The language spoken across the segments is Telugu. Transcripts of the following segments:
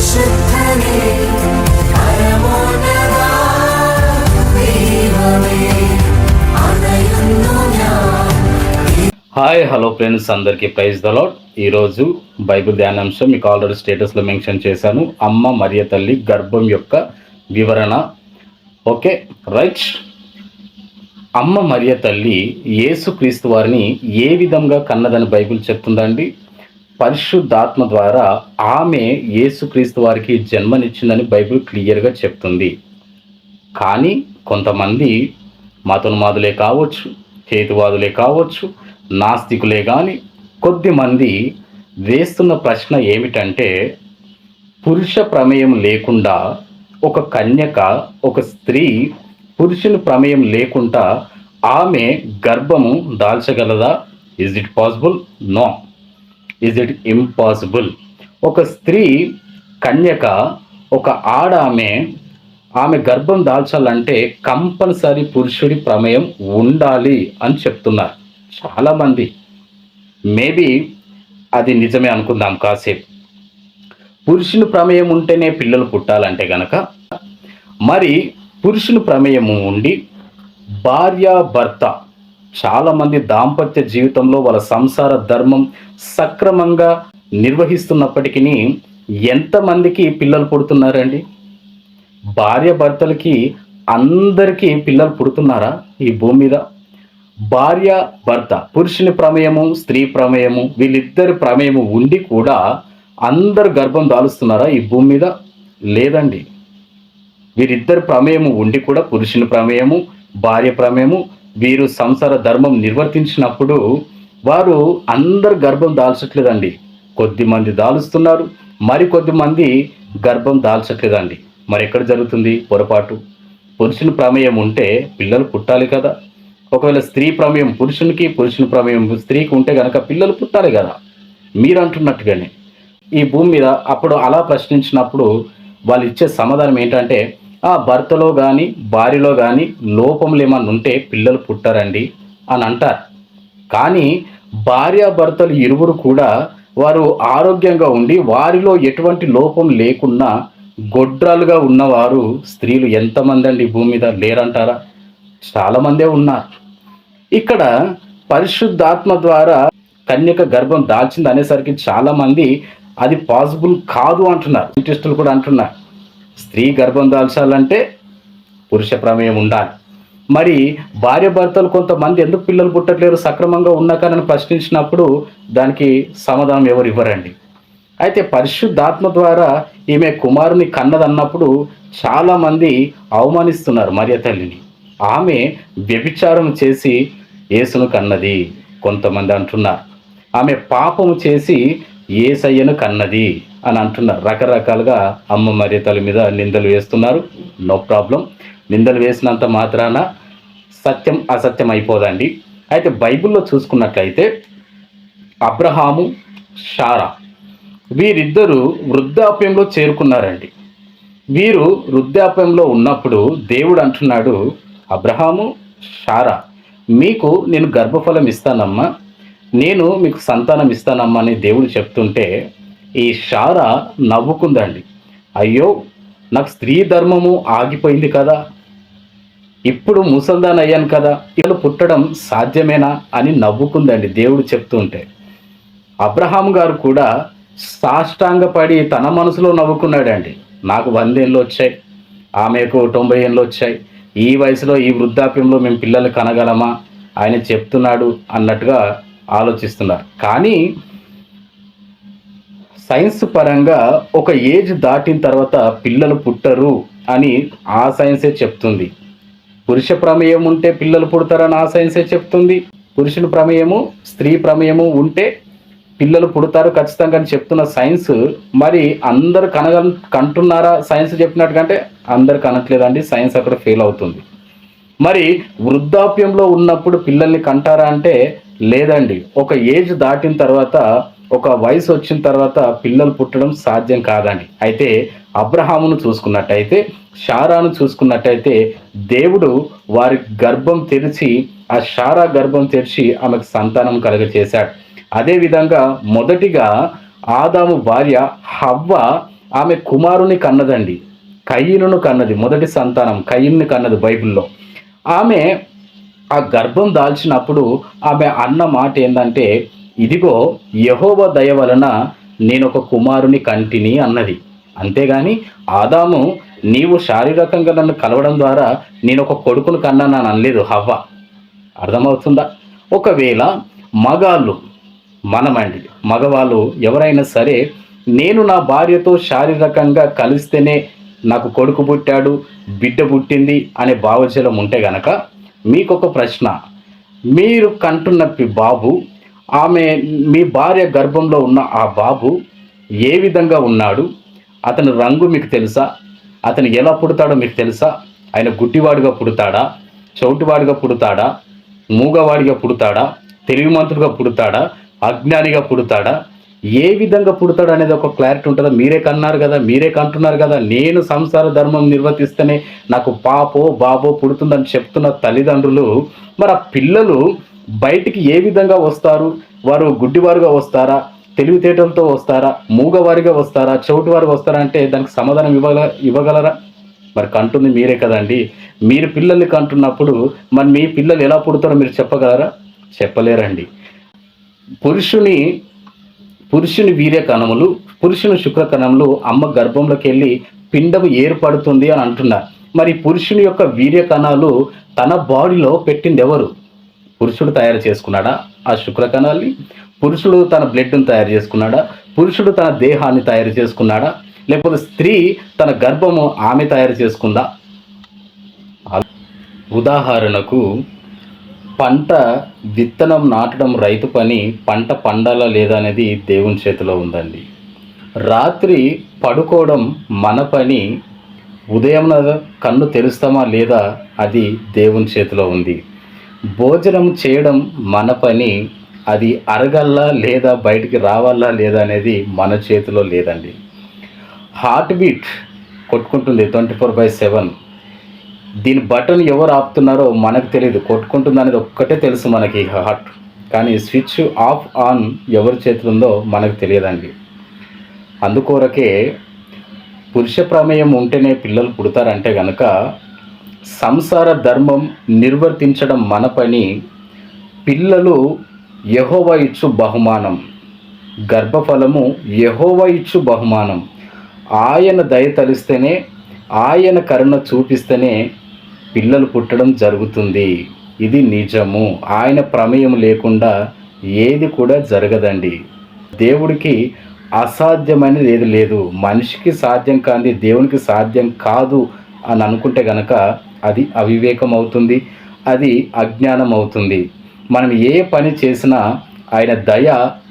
പരിശുദ്ധനേ പരമോന്നത ദൈവമേ അണയുന്നു ഞാൻ హాయ్ హలో ఫ్రెండ్స్ అందరికీ ప్రైజ్ ద లాడ్ ఈరోజు బైబిల్ ధ్యానాంశం మీకు ఆల్రెడీ స్టేటస్లో మెన్షన్ చేశాను అమ్మ మరియ తల్లి గర్భం యొక్క వివరణ ఓకే రైట్ అమ్మ మరియ తల్లి యేసుక్రీస్తు వారిని ఏ విధంగా కన్నదని బైబిల్ చెప్తుందండి పరిశుద్ధాత్మ ద్వారా ఆమె యేసుక్రీస్తు వారికి జన్మనిచ్చిందని బైబిల్ క్లియర్గా చెప్తుంది. కానీ కొంతమంది మతోన్మాదులే కావచ్చు హేతువాదులే కావచ్చు నాస్తికులే కానీ కొద్దిమంది వేస్తున్న ప్రశ్న ఏమిటంటే పురుష ప్రమేయం లేకుండా ఒక కన్యక ఒక స్త్రీ పురుషుని ప్రమేయం లేకుండా ఆమె గర్భము దాల్చగలదా? Is it possible no is it impossible ఒక స్త్రీ కన్యక ఒక ఆడ ఆమె ఆమె గర్భం దాల్చాలంటే కంపల్సరీ పురుషుడి ప్రమేయం ఉండాలి అని చెప్తున్నారు. చాలామంది. మేబీ అది నిజమే అనుకుందాం కాసేపు. పురుషుని ప్రమేయం ఉంటేనే పిల్లలు పుట్టాలంటే గనక మరి పురుషుని ప్రమేయము ఉండి భార్య భర్త చాలామంది దాంపత్య జీవితంలో వాళ్ళ సంసార ధర్మం సక్రమంగా నిర్వహిస్తున్నప్పటికీ ఎంతమందికి పిల్లలు పుడుతున్నారండి? భార్య భర్తలకి అందరికీ పిల్లలు పుడుతున్నారా ఈ భూమి మీద? భార్య భర్త పురుషుని ప్రమేయము స్త్రీ ప్రమేయము వీళ్ళిద్దరి ప్రమేయము ఉండి కూడా అందరు గర్భం దాలుస్తున్నారా ఈ భూమి మీద? లేదండి. వీరిద్దరి ప్రమేయము ఉండి కూడా పురుషుని ప్రమేయము భార్య ప్రమేయము వీరు సంసార ధర్మం నిర్వర్తించినప్పుడు వారు అందరు గర్భం దాల్చట్లేదండి. కొద్దిమంది దాలుస్తున్నారు మరి కొద్ది మంది గర్భం దాల్చట్లేదండి. మరి ఎక్కడ జరుగుతుంది? పొరపాటు. పురుషుని ప్రమేయం ఉంటే పిల్లలు పుట్టాలి కదా. ఒకవేళ స్త్రీ ప్రమేయం పురుషునికి పురుషుని ప్రమేయం స్త్రీకి ఉంటే కనుక పిల్లలు పుట్టాలి కదా. మీరు అంటున్నట్టుగానే ఈ భూమి మీద అప్పుడు అలా ప్రశ్నించినప్పుడు వాళ్ళు ఇచ్చే సమాధానం ఏంటంటే ఆ భర్తలో కానీ భార్యలో కానీ లోపములు ఏమన్నా ఉంటే పిల్లలు పుట్టారండి అని అంటారు. కానీ భార్యాభర్తలు ఇరువురు కూడా వారు ఆరోగ్యంగా ఉండి వారిలో ఎటువంటి లోపం లేకున్నా గొడ్రాలుగా ఉన్నవారు స్త్రీలు ఎంతమంది అండి భూమి మీద లేరంటారా? చాలామందే ఉన్నారు. ఇక్కడ పరిశుద్ధాత్మ ద్వారా కన్యక గర్భం దాల్చింది అనేసరికి చాలామంది అది పాసిబుల్ కాదు అంటున్నారు. సైంటిస్టులు కూడా అంటున్నారు. స్త్రీ గర్భం దాల్చాలంటే పురుష ప్రమేయం ఉండాలి. మరి భార్య భర్తలు కొంతమంది ఎందుకు పిల్లలు పుట్టట్లేరు? సక్రమంగా ఉన్నాకనని ప్రశ్నించినప్పుడు దానికి సమాధానం ఎవరు ఇవ్వరండి? అయితే పరిశుద్ధాత్మ ద్వారా ఈమె కుమారుని కన్నదన్నప్పుడు చాలామంది అవమానిస్తున్నారు మరియ తల్లిని. ఆమె వ్యభిచారం చేసి యేసును కన్నది కొంతమంది అంటున్నారు. ఆమె పాపము చేసి ఏసయ్యను కన్నది. అని అంటున్నారు. రకరకాలుగా అమ్మ మర్యాదల మీద నిందలు వేస్తున్నారు. No problem. నిందలు వేసినంత మాత్రాన సత్యం అసత్యం అయిపోదండి. అయితే బైబిల్లో చూసుకున్నట్లయితే అబ్రహాము షారా వీరిద్దరూ వృద్ధాప్యంలో చేరుకున్నారండి. వీరు వృద్ధాప్యంలో ఉన్నప్పుడు దేవుడు అంటున్నాడు అబ్రహాము షారా మీకు నేను గర్భఫలం ఇస్తానమ్మా. నేను మీకు సంతానం ఇస్తానమ్మా అని దేవుడు చెప్తుంటే ఈ షారా నవ్వుకుందండి. అయ్యో నాకు స్త్రీ ధర్మము ఆగిపోయింది కదా. ఇప్పుడు ముసల్దాన్ అయ్యాను కదా. ఇలా పుట్టడం సాధ్యమేనా అని నవ్వుకుందండి దేవుడు చెప్తుంటే. అబ్రహాం గారు కూడా సాష్టాంగపడి తన మనసులో నవ్వుకున్నాడండి. నాకు వందేళ్ళు వచ్చాయి. ఆమెకు తొంభై ఏళ్ళు వచ్చాయి. ఈ వయసులో ఈ వృద్ధాప్యంలో మేము పిల్లలు కనగలమా? ఆయన చెప్తున్నాడు అన్నట్టుగా ఆలోచిస్తున్నారు. కానీ సైన్స్ పరంగా ఒక ఏజ్ దాటిన తర్వాత పిల్లలు పుట్టరు అని ఆ సైన్సే చెప్తుంది. పురుష ప్రమేయం ఉంటే పిల్లలు పుడతారని ఆ సైన్సే చెప్తుంది. పురుషుల ప్రమేయము స్త్రీ ప్రమేయము ఉంటే పిల్లలు పుడతారు ఖచ్చితంగా అని చెప్తున్న సైన్స్ మరి అందరు కనగ కంటున్నారా సైన్స్ చెప్పినట్టుకంటే అందరు కనట్లేదండి సైన్స్ అక్కడ ఫెయిల్ అవుతుంది. మరి వృద్ధాప్యంలో ఉన్నప్పుడు పిల్లల్ని కంటారా అంటే లేదండి. ఒక ఏజ్ దాటిన తర్వాత ఒక వయసు వచ్చిన తర్వాత పిల్లలు పుట్టడం సాధ్యం కాదండి. అయితే అబ్రహామును చూసుకున్నట్టయితే షారాను చూసుకున్నట్టయితే దేవుడు వారి గర్భం తెరిచి ఆ షారా గర్భం తెరిచి ఆమెకు సంతానం కలగచేశాడు. అదేవిధంగా మొదటిగా ఆదాము భార్య హవ్వ ఆమె కుమారుని కన్నదండి. కయ్యను కన్నది మొదటి సంతానం కయ్యని కన్నది బైబిల్లో. ఆమె ఆ గర్భం దాల్చినప్పుడు ఆమె అన్న మాట ఏంటంటే ఇదిగో యహోవ దయ వలన నేనొక కుమారుని కంటిని అన్నది. అంతేగాని ఆదాము నీవు శారీరకంగా నన్ను కలవడం ద్వారా నేను ఒక కొడుకును కన్నా నన్ను అనలేదు హవ్వ. అర్థమవుతుందా? ఒకవేళ మగాళ్ళు మనమండి మగవాళ్ళు ఎవరైనా సరే నేను నా భార్యతో శారీరకంగా కలిస్తేనే నాకు కొడుకు పుట్టాడు బిడ్డ పుట్టింది అనే భావజలం ఉంటే గనక మీకొక ప్రశ్న. మీరు కంటున్న బాబు ఆమె మీ భార్య గర్భంలో ఉన్న ఆ బాబు ఏ విధంగా ఉన్నాడు? అతని రంగు మీకు తెలుసా? అతను ఎలా పుడతాడో మీకు తెలుసా? ఆయన గుడ్డివాడిగా పుడతాడా? చౌటివాడిగా పుడతాడా? మూగవాడిగా పుడతాడా? తెలివిమంతుడిగా పుడతాడా? అజ్ఞానిగా పుడతాడా? ఏ విధంగా పుడతాడు అనేది ఒక క్లారిటీ ఉంటుందా? మీరే కన్నారు కదా మీరే కంటున్నారు కదా. నేను సంసార ధర్మం నిర్వర్తిస్తేనే నాకు పాపో బాబో పుడుతుందని చెప్తున్న తల్లిదండ్రులు మరి ఆ పిల్లలు బయటికి ఏ విధంగా వస్తారు? వారు గుడ్డివారుగా వస్తారా? తెలివితేటలతో వస్తారా? మూగవారిగా వస్తారా? చెవిటివారుగా వస్తారా అంటే దానికి సమాధానం ఇవ్వగల ఇవ్వగలరా? మరి కంటుంది మీరే కదండి. మీరు పిల్లల్ని కంటున్నప్పుడు మరి మీ పిల్లలు ఎలా పుడతారో మీరు చెప్పగలరా? చెప్పలేరండి. పురుషుని పురుషుని వీర్య కణములు పురుషుని శుక్ర కణములు అమ్మ గర్భంలోకి వెళ్ళి పిండము ఏర్పడుతుంది అని అంటున్నారు. మరి పురుషుని యొక్క వీర్య కణాలు తన బాడీలో పెట్టింది ఎవరు? పురుషుడు తయారు చేసుకున్నాడా? ఆ శుక్ర కణాల్ని పురుషుడు తన బ్లడ్ని తయారు చేసుకున్నాడా? పురుషుడు తన దేహాన్ని తయారు చేసుకున్నాడా? లేకపోతే స్త్రీ తన గర్భము ఆమె తయారు చేసుకుందా? ఉదాహరణకు పంట విత్తనం నాటడం రైతు పని పంట పండాలా లేదా అనేది దేవుని చేతిలో ఉందండి. రాత్రి పడుకోవడం మన పని. ఉదయం కన్ను తెరుస్తామా లేదా అది దేవుని చేతిలో ఉంది. భోజనం చేయడం మన పని. అది అరగల్లా లేదా బయటికి రావాలా లేదా అనేది మన చేతిలో లేదండి. హార్ట్ బీట్ కొట్టుకుంటుంది ట్వంటీ ఫోర్ బై సెవెన్. దీని బటన్ ఎవరు ఆపుతున్నారో మనకు తెలియదు కొట్టుకుంటుంది అనేది ఒక్కటే తెలుసు మనకి హార్ట్. కానీ స్విచ్ ఆఫ్ ఆన్ ఎవరి చేతిలో ఉందో మనకు తెలియదండి. అందుకొరకే పురుష ప్రమేయం ఉంటేనే పిల్లలు పుడతారంటే కనుక సంసార ధర్మం నిర్వర్తించడం మన పని. పిల్లలు యహోవ ఇచ్చు బహుమానం. గర్భఫలము యహోవ ఇచ్చు బహుమానం. ఆయన దయ తలిస్తేనే ఆయన కరుణ చూపిస్తేనే పిల్లలు పుట్టడం జరుగుతుంది. ఇది నిజము. ఆయన ప్రమేయం లేకుండా ఏది కూడా జరగదండి. దేవుడికి అసాధ్యమైనది ఏది లేదు. మనిషికి సాధ్యం కాంది దేవునికి సాధ్యం కాదు అని అనుకుంటే గనక అది అవివేకం అవుతుంది అది అజ్ఞానం అవుతుంది మనం ఏ పని చేసినా ఆయన దయ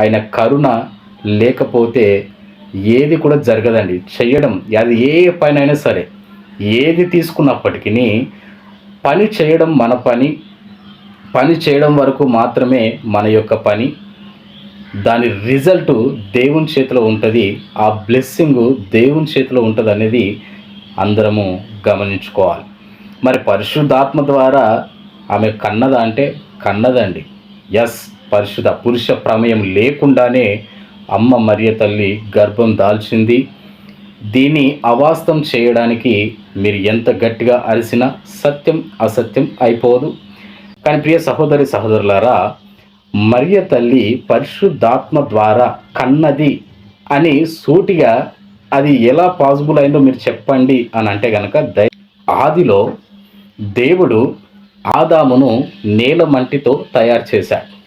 ఆయన కరుణ లేకపోతే ఏది కూడా జరగదండి. చేయడం అది ఏ పని అయినా సరే ఏది తీసుకున్నప్పటికీ పని చేయడం మన పని పని చేయడం వరకు మాత్రమే మన యొక్క పని. దాని రిజల్ట్ దేవుని చేతిలో ఉంటుంది. ఆ బ్లెస్సింగ్ దేవుని చేతిలో ఉంటుంది అనేది అందరము గమనించుకోవాలి. మరి పరిశుద్ధాత్మ ద్వారా ఆమె కన్నదా అంటే కన్నదండి. ఎస్ పరిశుద్ధ పురుష ప్రమేయం లేకుండానే అమ్మ మరియ తల్లి గర్భం దాల్చింది. దీన్ని అవాస్తం చేయడానికి మీరు ఎంత గట్టిగా అరిసినా సత్యం అసత్యం అయిపోదు. కానీ ప్రియ సహోదరి సహోదరులారా మరియ తల్లి పరిశుద్ధాత్మ ద్వారా కన్నది అని సూటిగా అది ఎలా పాసిబుల్ అయిందో మీరు చెప్పండి అని అంటే కనుక ఆదిలో దేవుడు ఆదామును నేల మంటితో తయారు చేశాడు.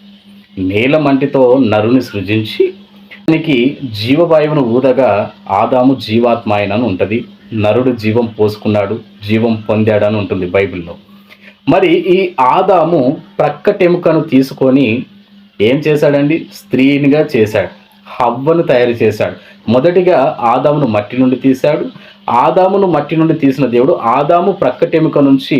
నేల మంటితో నరుని సృజించి దానికి జీవవాయువును ఊదగా ఆదాము జీవాత్మ అయినని ఉంటుంది. నరుడు జీవం పోసుకున్నాడు జీవం పొందాడని ఉంటుంది బైబిల్లో. మరి ఈ ఆదాము ప్రక్కటెముకను తీసుకొని ఏం చేశాడండి? స్త్రీనిగా చేశాడు. హవ్వను తయారు చేశాడు. మొదటిగా ఆదామును మట్టి నుండి తీశాడు. ఆదామును మట్టి నుండి తీసిన దేవుడు ఆదాము ప్రక్కటెముక నుంచి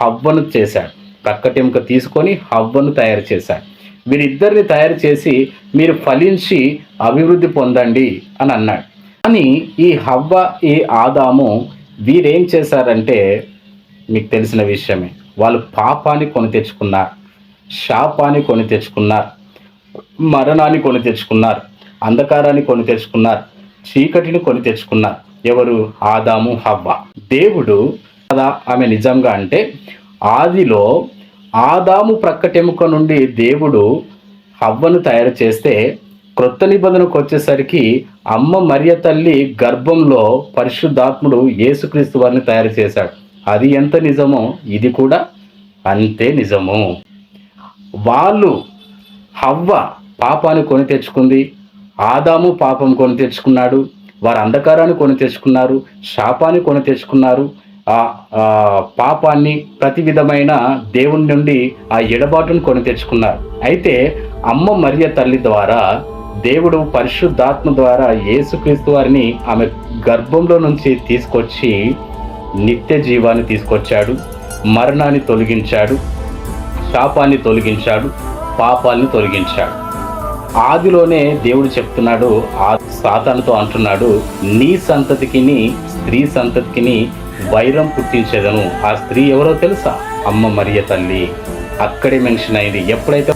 హవ్వను చేశాడు. ప్రక్కటెముక తీసుకొని హవ్వను తయారు చేశాడు. వీరిద్దరిని తయారు చేసి మీరు ఫలించి అభివృద్ధి పొందండి అని అన్నాడు. కానీ ఈ హవ్వ ఈ ఆదాము వీరేం చేశారంటే మీకు తెలిసిన విషయమే. వాళ్ళు పాపాన్ని కొని తెచ్చుకున్నారు శాపాన్ని కొని తెచ్చుకున్నారు మరణాన్ని కొని తెచ్చుకున్నారు అంధకారాన్ని కొని తెచ్చుకున్నారు చీకటిని కొని తెచ్చుకున్నారు. ఎవరు? ఆదాము హవ్వ. దేవుడు ఆమె నిజంగా అంటే ఆదిలో ఆదాము ప్రక్కటెముక నుండి దేవుడు హవ్వను తయారు చేస్తే క్రొత్త నిబంధనకు వచ్చేసరికి అమ్మ మరియ తల్లి గర్భంలో పరిశుద్ధాత్ముడు యేసుక్రీస్తు వారిని తయారు చేశాడు. అది ఎంత నిజమో ఇది కూడా అంతే నిజము. వాళ్ళు హవ్వ పాపాన్ని కొని తెచ్చుకుంది ఆదాము పాపం కొని తెచ్చుకున్నాడు వారు అంధకారాన్ని కొని తెచ్చుకున్నారు శాపాన్ని కొని తెచ్చుకున్నారు. ఆ పాపాన్ని ప్రతి విధమైన దేవుని నుండి ఆ ఎడబాటును కొని తెచ్చుకున్నారు. అయితే అమ్మ మరియ తల్లి ద్వారా దేవుడు పరిశుద్ధాత్మ ద్వారా యేసుక్రీస్తు వారిని ఆమె గర్భంలో నుంచి తీసుకొచ్చి నిత్య జీవాన్ని తీసుకొచ్చాడు మరణాన్ని తొలగించాడు శాపాన్ని తొలగించాడు పాపాలను తొలగించాడు. ఆదిలోనే దేవుడు చెప్తున్నాడు ఆ సాతానుతో అంటున్నాడు నీ సంతతికిని స్త్రీ సంతతికిని వైరం పుట్టించేదను. ఆ స్త్రీ ఎవరో తెలుసా? అమ్మ మరియ తల్లి. అక్కడే మెన్షన్ అయింది ఎప్పుడైతే